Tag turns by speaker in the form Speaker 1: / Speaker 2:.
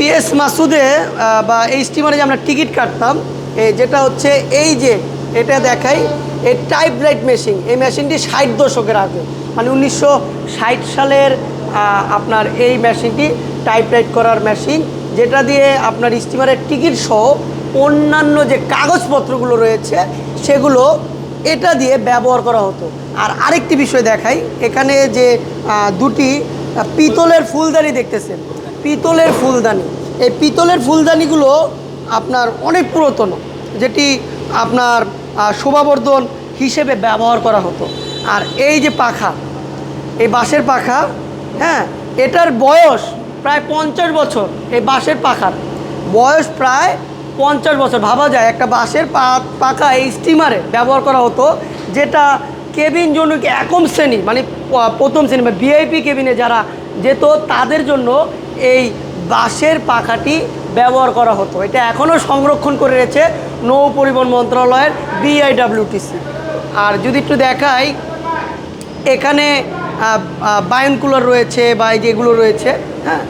Speaker 1: PS মাসুদে বা এই স্টিমারে যে আমরা টিকিট কাটতাম যেটা হচ্ছে এই যে, এটা দেখাই এই টাইপ রাইট মেশিন এই মেশিনটি ষাট দশকের আগে। মানে উনিশশো ষাট সালের আপনার এই মেশিনটি টাইপ রাইট করার মেশিন যেটা দিয়ে আপনার স্টিমারের টিকিট সহ অন্যান্য যে কাগজপত্রগুলো রয়েছে, সেগুলো এটা দিয়ে ব্যবহার করা হতো। আর আরেকটি বিষয় দেখাই, এখানে যে দুটি পিতলের ফুলদানি দেখতেছেন। পিতলের ফুলদানি। এই পিতলের ফুলদানিগুলো আপনার অনেক পুরাতন, যেটি আপনার শোভাবর্ধন হিসেবে ব্যবহার করা হতো। আর এই যে পাখা, এই বাঁশের পাখা হ্যাঁ এটার বয়স প্রায় পঞ্চাশ বছর, এই বাঁশের পাখার। বয়স প্রায় পঞ্চাশ বছর। ভাবা যায়, একটা বাঁশের পাখা এই স্টিমারে ব্যবহার করা হতো, যেটা কেবিন জন্য একম শ্রেণি মানে প্রথম শ্রেণি বা ভিআইপি কেবিনে যারা যেত, তাদের জন্য এই বাঁশের পাখাটি ব্যবহার করা হতো। এটা এখনও সংরক্ষণ করে রয়েছে নৌ পরিবহন মন্ত্রণালয়ের বিআইডাব্লিউটিসি আর যদি একটু দেখাই, এখানে বায়নকুলার রয়েছে বা যেগুলো রয়েছে হ্যাঁ?